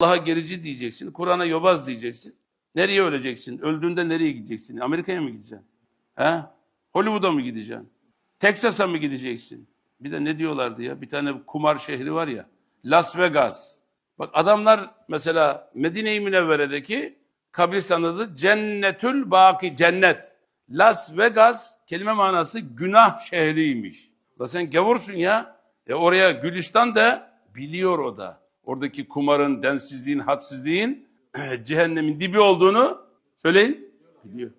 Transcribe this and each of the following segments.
Allah'a gerici diyeceksin. Kur'an'a yobaz diyeceksin. Nereye öleceksin? Öldüğünde nereye gideceksin? Amerika'ya mı gideceksin? He? Hollywood'a mı gideceksin? Texas'a mı gideceksin? Bir de ne diyorlardı ya? Bir tane kumar şehri var ya. Las Vegas. Bak adamlar mesela Medine-i Münevvere'deki kabristan adı Cennetül Baki cennet. Las Vegas kelime manası günah şehriymiş. La sen gavursun ya. E oraya Gülistan da biliyor o da. Oradaki kumarın, densizliğin, hadsizliğin cehennemin dibi olduğunu söyleyin. Biliyor.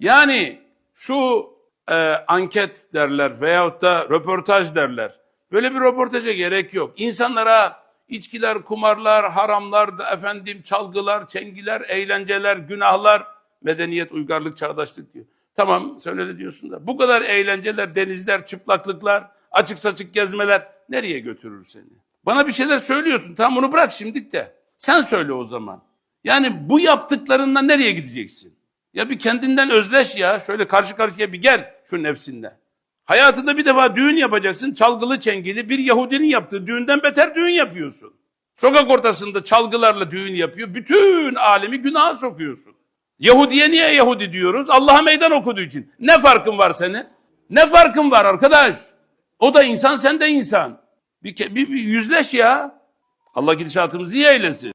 Yani şu e, anket derler veyahut da röportaj derler. Böyle bir röportaja gerek yok. İnsanlara içkiler, kumarlar, haramlar, efendim çalgılar, çengiler, eğlenceler, günahlar, medeniyet, uygarlık, çağdaşlık diyor. Tamam sen öyle diyorsun da bu kadar eğlenceler, denizler, çıplaklıklar, açık saçık gezmeler nereye götürür seni? Bana bir şeyler söylüyorsun. Tamam bunu bırak şimdilik de. Sen söyle o zaman. Yani bu yaptıklarından nereye gideceksin? Ya bir kendinden özleş ya. Şöyle karşı karşıya bir gel şu nefsinle. Hayatında bir defa düğün yapacaksın. Çalgılı çengeli bir Yahudinin yaptığı düğünden beter düğün yapıyorsun. Sokak ortasında çalgılarla düğün yapıyor. Bütün alemi günaha sokuyorsun. Yahudiye niye Yahudi diyoruz? Allah'a meydan okuduğu için. Ne farkın var senin? Ne farkın var arkadaş? O da insan sen de insan. Bir, bir, bir yüzleş ya. Allah gidişatımızı iyi eylesin.